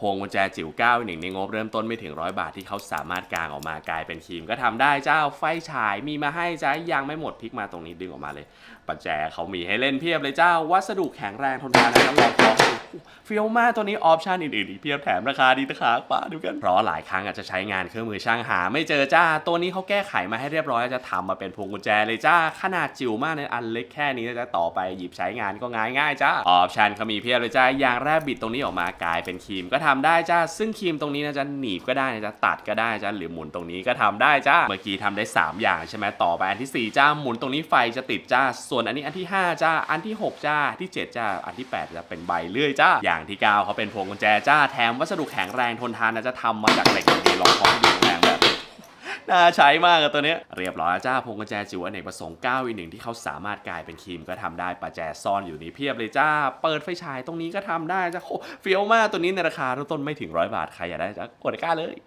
พวงกุญแจจิ๋ว9หนึ่งในงบเริ่มต้นไม่ถึงร้อยบาทที่เขาสามารถกางออกมากลายเป็นครีมก็ทำได้เจ้าไฟฉายมีมาให้จ้ายังไม่หมดพลิกมาตรงนี้ดึงออกมาเลยปัจแจเขามีให้เล่นเพียบเลยเจ้า วัสดุแข็งแรงทนทานนะครับลองของฟิลมาตัวนี้ออปชันอื่นๆอีกเพียบแถมราคาดีตะขาป้าดูกันเพราะหลายครั้งอาจจะใช้งานเครื่องมือช่างหา ไม่เจอจ้าตัวนี้เขาแก้ไขมาให้เรียบร้อยจะทำมาเป็นพวงกุญแจเลยจ้าขนาดจิ๋วมากในอันเล็กแค่นี้จะต่อไปหยิบใช้งานก็ง่ายง่ายๆจ้าออปชันเขามีเพียบเลยจ้าอย่างแรกบิดตรงนี้ออกมากลายเป็นครีมก็ทำได้จ้าซึ่งครีมตรงนี้นะจะหนีบก็ได้นะจะตัดก็ได้จ้าหรือหมุนตรงนี้ก็ทำได้จ้าเมื่อกี้ทำได้ 3 อย่างใช่ไหมต่อไปอันที่ 4 จ้าหมุนตรงนี้ไฟจะติดจ้าส่วนอันนี้อันที่ 5 จ้าอันที่ 6 จ้าที่7จ้าอันที่ 8 จะเป็นใบเลื่อยจ้าอย่างที่ 9 เขาเป็นพวงกุญแจจ้าแถมวัสดุแข็งแรงทนทานนะจะทำมาจากเหล็กอย่างดีลองของให้ดูแรงแบบ น่าใช้มากอะตัวเนี้ยเรียบร้อยจ้าพวงกุญแจจิ๋วอเนกประสงค์9อีกหนึ่งที่เขาสามารถกลายเป็นครีมก็ทำได้ประแจซ่อนอยู่นี้เพียบเลยจ้า เปิดไฟฉายตรงนี้ก็ทำได้จ้าโคเฟี้ยวมากตัวนี้ในราคาเริ่มต้นไม่ถึงร้อยบาทใครอยากได้จ้ากดกล้าเลย